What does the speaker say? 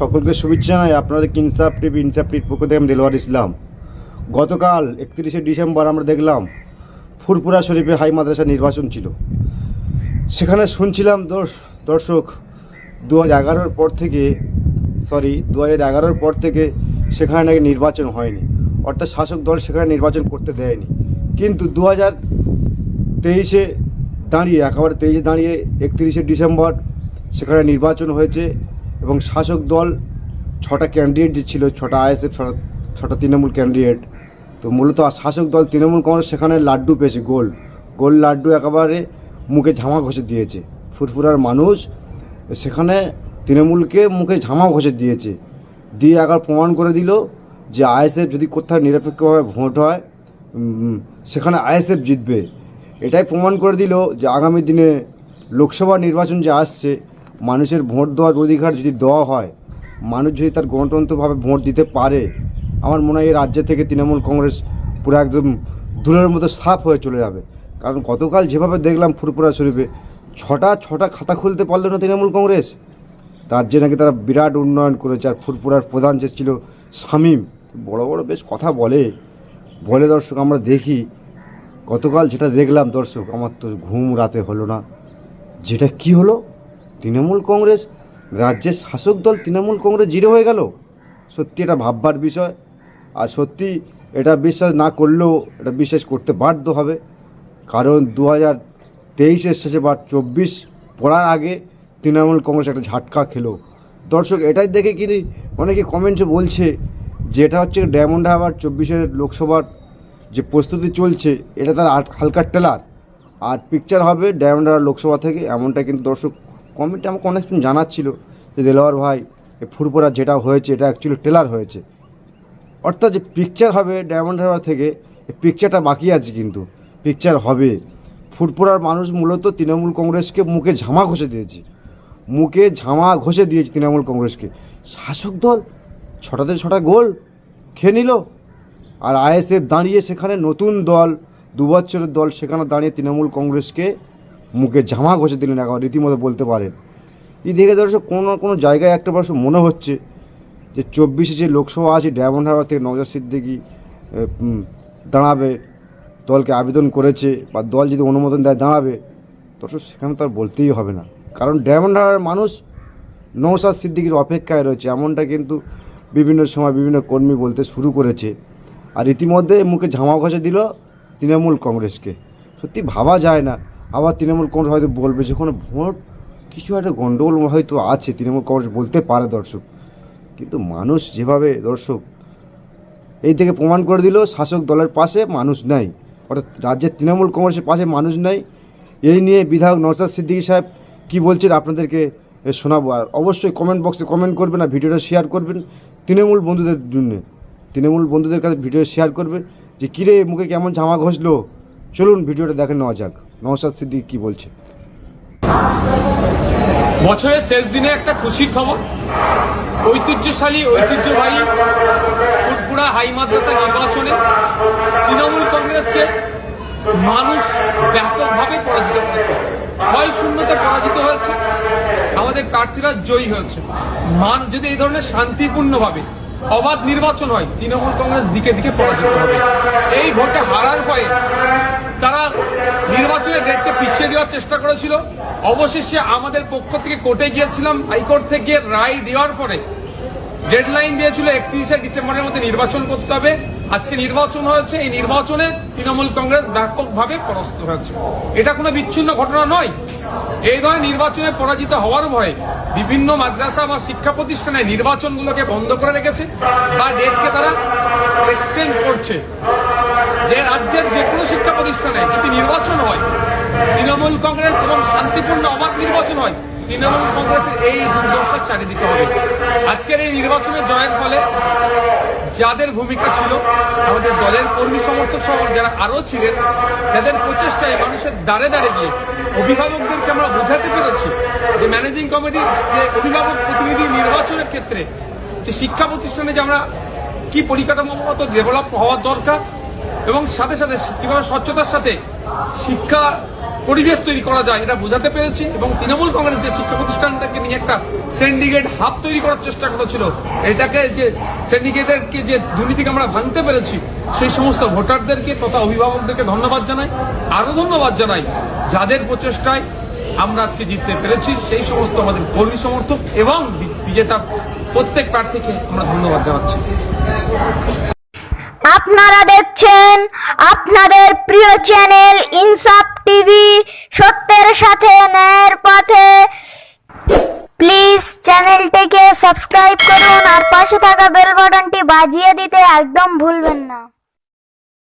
সকলকে শুভেচ্ছা জানাই আপনাদের ইনসাফ টিভি ইনসাফ টিভির পক্ষ থেকে আমি দেলোয়ার ইসলাম। গতকাল একত্রিশে ডিসেম্বর আমরা দেখলাম ফুরপুরা শরীফে হাই মাদ্রাসা নির্বাচন ছিল। সেখানে শুনছিলাম দর্শ- দর্শক দু হাজার পর থেকে সরি দু হাজার পর থেকে সেখানে নাকি নির্বাচন হয়নি। অর্থাৎ শাসক দল সেখানে নির্বাচন করতে দেয়নি। কিন্তু দু হাজার তেইশে দাঁড়িয়ে, একেবারে তেইশে দাঁড়িয়ে একত্রিশে ডিসেম্বর সেখানে নির্বাচন হয়েছে। এবং শাসক দল ছটা ক্যান্ডিডেট যে ছিল ছটা আইএসএফ, ছটা তৃণমূল ক্যান্ডিডেট তো মূলত শাসক দল তৃণমূল কংগ্রেস সেখানে লাড্ডু পেয়েছে, গোল। গোল লাড্ডু একেবারে মুখে ঝামা ঘষে দিয়েছে। ফুরফুরার মানুষ সেখানে তৃণমূলকে মুখে ঝামা ঘষে দিয়েছে। দিয়ে একবার প্রমাণ করে দিল যে আইএসএফ যদি কোথাও নিরপেক্ষভাবে ভোট হয় সেখানে আইএসএফ জিতবে। এটাই প্রমাণ করে দিল যে আগামী দিনে লোকসভা নির্বাচন যে আসছে মানুষের ভোট দেওয়ার অধিকার যদি দেওয়া হয়, মানুষ যদি তার গণতন্ত্রভাবে ভোট দিতে পারে, আমার মনে হয় এই রাজ্য থেকে তৃণমূল কংগ্রেস পুরো একদম দূরের মতো সাফ হয়ে চলে যাবে। কারণ গতকাল যেভাবে দেখলাম ফুরপুরা শরীফে, ছটা ছটা খাতা খুলতে পারল না তৃণমূল কংগ্রেস। রাজ্যে নাকি তারা বিরাট উন্নয়ন করেছে আর ফুরপুরার প্রধান যে ছিল শামীম, বড় বড় বেশ কথা বলে। বলে দর্শক, আমরা দেখি। গতকাল যেটা দেখলাম দর্শক, আমার তো ঘুম রাতে হলো না। যেটা কি হলো? তৃণমূল কংগ্রেস, রাজ্যের শাসক দল তৃণমূল কংগ্রেস জিরো হয়ে গেল? সত্যি এটা ভাববার বিষয়। আর সত্যি এটা বিশ্বাস না করলেও এটা বিশ্বাস করতে বাধ্য হবে। কারণ দু হাজার তেইশের শেষে বা চব্বিশ পড়ার আগে তৃণমূল কংগ্রেস একটা ঝাটকা খেলো। দর্শক, এটাই দেখে কি অনেকে কমেন্টে বলছে যে এটা হচ্ছে ডায়মন্ড হারবার চব্বিশের লোকসভার যে প্রস্তুতি চলছে, এটা তার হালকা টেলার আর পিকচার হবে ডায়মন্ড হারবার লোকসভা থেকে, এমনটা কিন্তু দর্শক কমেন্টে আমাকে অনেকজন জানাচ্ছিল যে দেলোয়ার ভাই ফুরপুরা যেটা হয়েছে, এটা অ্যাকচুয়ালি টেলার হয়েছে। অর্থাৎ যে পিকচার হবে ডায়মন্ড হারবার থেকে পিকচারটা বাকি আছে কিন্তু। পিকচার হবে। ফুরপুরার মানুষ মূলত তৃণমূল কংগ্রেসকে মুখে ঝামা ঘষে দিয়েছে। মুখে ঝামা ঘষে দিয়েছে তৃণমূল কংগ্রেসকে। শাসক দল ছটাতে ছটা গোল খেয়ে নিল। আর আইএসএফ দাঁড়িয়ে সেখানে নতুন দল দু বছরের দল সেখানে দাঁড়িয়ে তৃণমূল কংগ্রেসকে মুখে জামা ঘষে দিলেন একবার রীতিমতো বলতে পারেন। এই দেখে ধরো দর্শক, কোনো না কোনো জায়গায় একটা বর্ষ মনে হচ্ছে যে চব্বিশে যে লোকসভা আছে, ডায়মন্ড হারবার থেকে নজর সিদ্দিকি দাঁড়াবে, দলকে আবেদন করেছে, বা দল যদি অনুমোদন দেয়, দাঁড়াবে। দর্শক, সেখানে তার বলতেই হবে না। কারণ ডায়মন্ড হারবার মানুষ নৌসাদ সিদ্দিকির অপেক্ষায় রয়েছে, এমনটা কিন্তু বিভিন্ন সময় বিভিন্ন কর্মী বলতে শুরু করেছে। আর ইতিমধ্যে মুখে ঝামা ঘষে দিল তৃণমূল কংগ্রেসকে। সত্যি ভাবা যায় না আবার তৃণমূল কংগ্রেস হয়তো বলবে যে কোনো ভোট, কিছু একটা গণ্ডগোল হয়তো আছে, তৃণমূল কংগ্রেস বলতে পারে দর্শক। কিন্তু মানুষ যেভাবে দর্শক, এই থেকে প্রমাণ করে দিল, শাসক দলের পাশে মানুষ নাই, অর্থাৎ রাজ্যের তৃণমূল কংগ্রেসের পাশে মানুষ নাই। এই নিয়ে বিধায়ক নওসাদ সিদ্দিকী সাহেব কি বলছেন আপনাদেরকে শোনাবো। আর অবশ্যই কমেন্ট বক্সে কমেন্ট করবেন আর ভিডিওটা শেয়ার করবেন তৃণমূল বন্ধুদের জন্য। তৃণমূল বন্ধুদের কাছে ভিডিও শেয়ার করবেন যে, কিরে, মুখে কেমন জামা ঘষলো? চলুন ভিডিওটা দেখে নেওয়া যাক। নওসাদ সিদ্দিকী কি বলছে? বছরের শেষ দিনে একটা খুশির খবর। ঐতিহ্যশালী ঐতিহ্যবাহী ফুরফুরা হাই মাদ্রাসা নির্বাচনে তৃণমূল কংগ্রেসকে মানুষ ব্যাপকভাবে পরাজিত করেছে। ছয় শূন্যতে পরাজিত হয়েছে। আমাদের প্রার্থীরা জয়ী হয়েছে। মান যদি এই ধরনের শান্তিপূর্ণভাবে অবাধ নির্বাচন হয়, তৃণমূল কংগ্রেস দিকে দিকে পরাজিত হবে। এই ভোটে হারার ভয়ে তারা নির্বাচনের ডেটকে পিছিয়ে দেওয়ার চেষ্টা করেছিল। অবশেষে আমাদের পক্ষ থেকে কোর্টে গিয়েছিলাম। হাইকোর্ট থেকে রায় দেওয়ার পরে ডেডলাইন দিয়েছিল একত্রিশে ডিসেম্বরের মধ্যে নির্বাচন করতে হবে। আজকে নির্বাচন হয়েছে। এই নির্বাচনে তৃণমূল কংগ্রেস ব্যাপকভাবে পরাস্ত হয়েছে। এটা কোনো বিচ্ছিন্ন ঘটনা নয়। এই ধরনের নির্বাচনে পরাজিত হওয়ার ভয়ে বিভিন্ন মাদ্রাসা বা শিক্ষা প্রতিষ্ঠানে নির্বাচনগুলোকে বন্ধ করে রেখেছে বা ডেটকে তারা এক্সটেন্ড করছে। যে রাজ্যের যে কোনো শিক্ষা প্রতিষ্ঠানে যদি নির্বাচন হয় তৃণমূল কংগ্রেস এবং শান্তিপূর্ণ অবাধ নির্বাচন হয়, তৃণমূল কংগ্রেসের এই দুর্দশার চারিদিকে হবে। আজকের এই নির্বাচনে জয়ের ফলে যাদের ভূমিকা ছিল, আমাদের দলের কর্মী সমর্থক সহ যারা আরও ছিলেন, যাদের প্রচেষ্টায় মানুষের দ্বারে দ্বারে গিয়ে অভিভাবকদেরকে আমরা বোঝাতে পেরেছি যে ম্যানেজিং কমিটির যে অভিভাবক প্রতিনিধি নির্বাচনের ক্ষেত্রে যে শিক্ষা প্রতিষ্ঠানে যে আমরা কি পরিকাঠামোগত ডেভেলপ হওয়ার দরকার এবং সাথে সাথে কীভাবে স্বচ্ছতার সাথে শিক্ষা পরিবেশ তৈরি করা যায়, এটা বোঝাতে পেরেছি। এবং তৃণমূল কংগ্রেস যে শিক্ষা প্রতিষ্ঠানটাকে নিয়ে একটা সিন্ডিকেট হাব তৈরি করার চেষ্টা করেছিল, এটাকে যে সিন্ডিকেটেরকে যে দুর্নীতিকে আমরা ভাঙতে পেরেছি, সেই সমস্ত ভোটারদেরকে তথা অভিভাবকদেরকে ধন্যবাদ জানাই আরও ধন্যবাদ জানাই, যাদের প্রচেষ্টায় আমরা আজকে জিততে পেরেছি, সেই সমস্ত আমাদের কর্মী সমর্থক এবং বিজেতা প্রত্যেক প্রার্থীকে আমরা ধন্যবাদ জানাচ্ছি। আপনারা দেখছেন আপনাদের প্রিয় চ্যানেল ইনসাফ টিভি সত্যের সাথে ন্যায়ের পথে। প্লিজ চ্যানেলটিকে সাবস্ক্রাইব করুন আর পাশে থাকা বেল বাটনটি বাজিয়ে দিতে একদম ভুলবেন না।